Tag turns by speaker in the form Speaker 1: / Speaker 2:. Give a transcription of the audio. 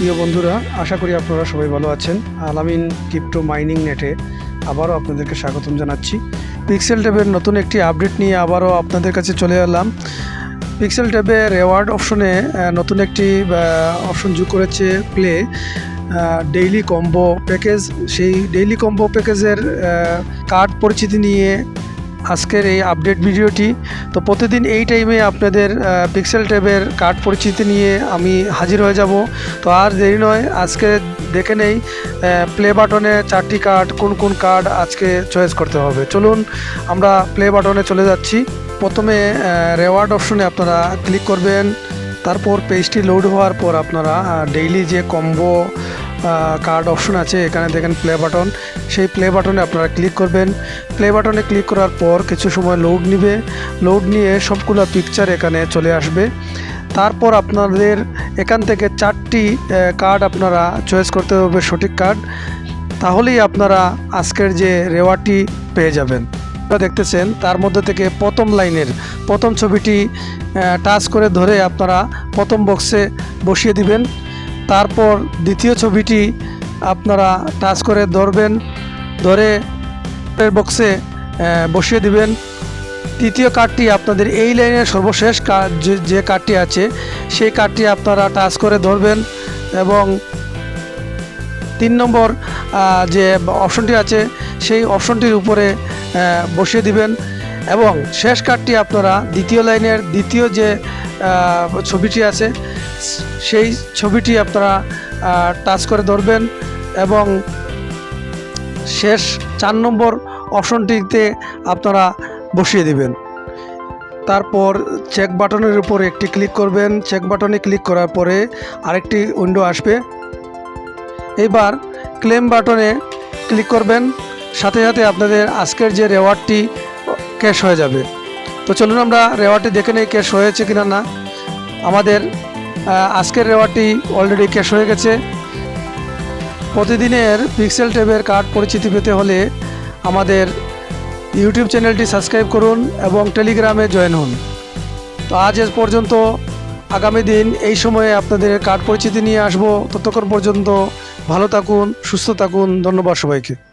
Speaker 1: প্রিয় বন্ধুরা, আশা করি আপনারা সবাই ভালো আছেন। আলামিন ক্রিপ্টো মাইনিং নেটে আবারও আপনাদেরকে স্বাগতম জানাচ্ছি। পিক্সেল ট্যাবের নতুন একটি আপডেট নিয়ে আবারও আপনাদের কাছে চলে এলাম। পিক্সেল ট্যাবে রেওয়ার্ড অপশনে নতুন একটি অপশন যোগ করেছে প্লে ডেইলি কম্বো প্যাকেজ সেই ডেইলি কম্বো প্যাকেজের কার্ড পরিচিতি নিয়ে আজকের এই আপডেট ভিডিওটি। তো প্রতিদিন এই টাইমে আপনাদের পিক্সেল ট্যাবের কার্ড পরিচিতি নিয়ে আমি হাজির হয়ে যাব। তো আর দেরি নয়, আজকে দেখে নেই প্লে বাটনে চারটি কার্ড কোন কোন কার্ড আজকে চয়েস করতে হবে। চলুন, আমরা প্লে বাটনে চলে যাচ্ছি। প্রথমে রেওয়ার্ড অপশনে আপনারা ক্লিক করবেন। তারপর পেজটি লোড হওয়ার পর আপনারা ডেইলি যে কম্বো কার্ড অপশন আছে, এখানে দেখেন প্লে বাটন সেই প্লে বাটনে আপনারা ক্লিক করবেন। প্লে বাটনে ক্লিক করার পর কিছু সময় লোড নিবে। লোড নিয়ে সবগুলো পিকচার এখানে চলে আসবে। তারপর আপনাদের এখান থেকে চারটি কার্ড আপনারা চয়েস করতে হবে, সঠিক কার্ড তাহলেই আপনারা আজকের যে রেওয়ার্ডটি পেয়ে যাবেন। আপনারা দেখতেছেন, তার মধ্যে থেকে প্রথম লাইনের, প্রথম ছবিটি টাচ করে ধরে আপনারা প্রথম বক্সে বসিয়ে দিবেন। তারপর দ্বিতীয় ছবিটি আপনারা টাচ করে ধরবেন, ধরে বক্সে বসিয়ে দিবেন। তৃতীয় কার্ডটি আপনাদের এই লাইনের সর্বশেষ যে কার্ডটি আছে, সেই কার্ডটি আপনারা টাচ করে ধরবেন এবং তিন নম্বর যে অপশনটি আছে, সেই অপশনটির উপরে বসিয়ে দিবেন এবং শেষ কার্ডটি আপনারা দ্বিতীয় লাইনের দ্বিতীয় যে ছবিটি আছে সেই ছবিটি আপনারা টাচ করে ধরবেন এবং শেষ চার নম্বর অপশনটিতে আপনারা বসিয়ে দিবেন। তারপর চেক বাটনের উপর একটি ক্লিক করবেন। চেক বাটনে ক্লিক করার পরে আরেকটি উইন্ডো আসবে। এবার ক্লেম বাটনে ক্লিক করবেন। সাথে সাথে আপনাদের আজকের যে রেওয়ার্ডটি ক্যাশ হয়ে যাবে। তো চলুন আমরা রেওয়ার্ডটি দেখে নেই ক্যাশ হয়েছে কিনা না। আমাদের আজকের রেওয়ার্ডটি অলরেডি ক্যাশ হয়ে গেছে। প্রতিদিনের পিক্সেল ট্যাবের কার্ড পরিচিতি পেতে হলে আমাদের ইউটিউব চ্যানেলটি সাবস্ক্রাইব করুন এবং টেলিগ্রামে জয়েন হন। তো আজ এ পর্যন্ত আগামী দিন এই সময়ে আপনাদের কার্ড পরিচিতি নিয়ে আসব। ততক্ষণ পর্যন্ত ভালো থাকুন, সুস্থ থাকুন। ধন্যবাদ সবাইকে।